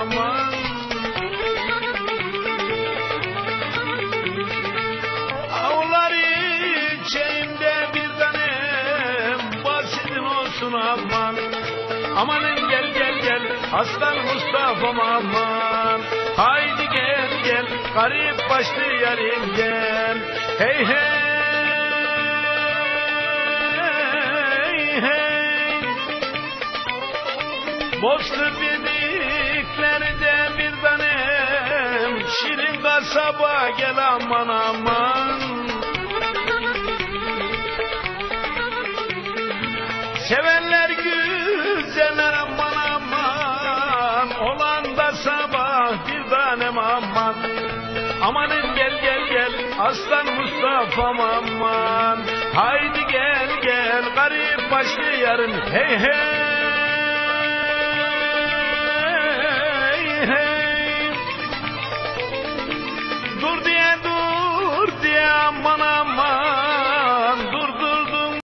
aman. Avlar bir tanem Basitin olsun aman. Amanın gel gel gel Aslan Mustafa'm aman. Haydi gel gel Garip başlı yarim gel. Hey hey. Boslu bediklerde bir tanem Şirin kasaba gel aman aman. Sevenler güzeller aman aman. Olan da sabah bir tanem aman. Amanın gel gel gel. Aslan Mustafa'm aman. Haydi gel gel. Garip başlı yarın. Hey hey